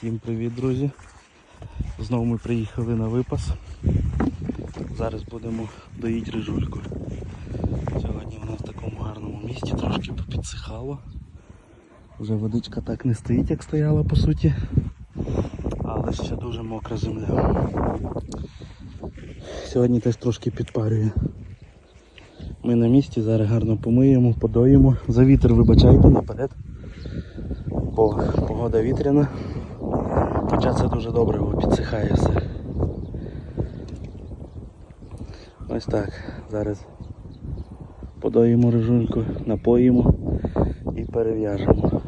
Всім привіт, друзі! Знову ми приїхали на випас. Зараз будемо доїти рижульку. Сьогодні вона в такому гарному місці, трошки попідсихало. Вже водичка так не стоїть, як стояла по суті. Але ще дуже мокра земля. Сьогодні теж трошки підпарює. Ми на місці, зараз гарно помиємо, подоїмо. За вітер вибачайте наперед. Бо погода вітряна. Хоча це дуже добре, підсихає все. Ось так. Зараз подоїмо рижульку, напоїмо і перев'яжемо.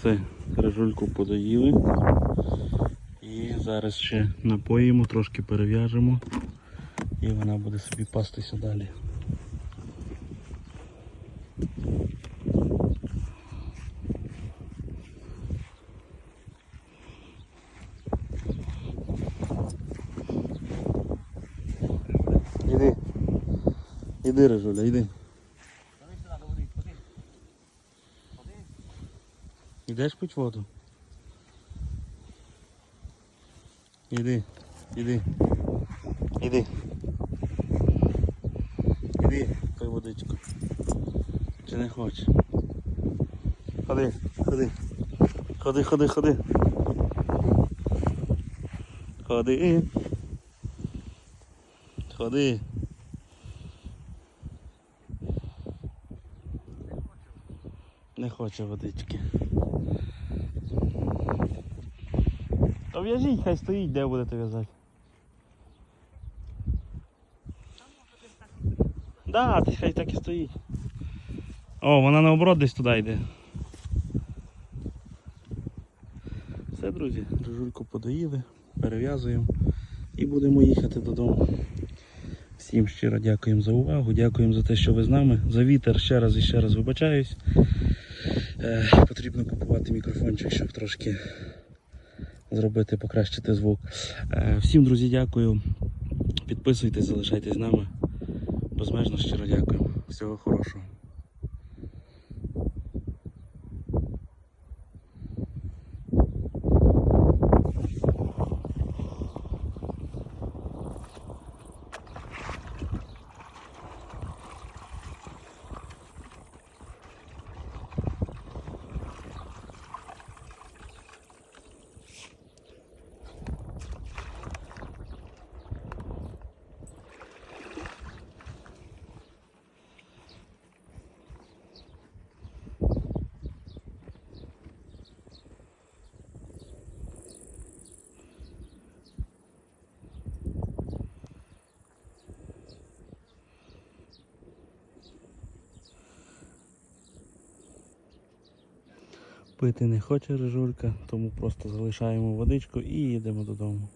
Все, рижульку подоїли. І зараз ще напоїмо, трошки перев'яжемо і вона буде собі пастися далі. Іди. Іди, Рижуля, іди. Ідеш пить воду? Іди, іди. Іди. Іди, пий водичку. Чи не хочеш? Ходи, ходи. Ходи, ходи, ходи. Ходи. Ходи. Не хоче водички. Та в'яжіть, хай стоїть, де будете в'язати. Да, ти хай так і стоїть. О, вона наоборот десь туди йде. Все, друзі, рижульку подоїли, перев'язуємо і будемо їхати додому. Всім щиро дякуємо за увагу, дякуємо за те, що ви з нами. За вітер ще раз і ще раз вибачаюсь. Е, потрібно купувати мікрофончик, щоб трошки зробити, покращити звук. Е, всім, друзі, дякую. Підписуйтесь, залишайтесь з нами. Безмежно щиро дякую. Всього хорошого. Пити не хоче рижулька, тому просто залишаємо водичку і їдемо додому.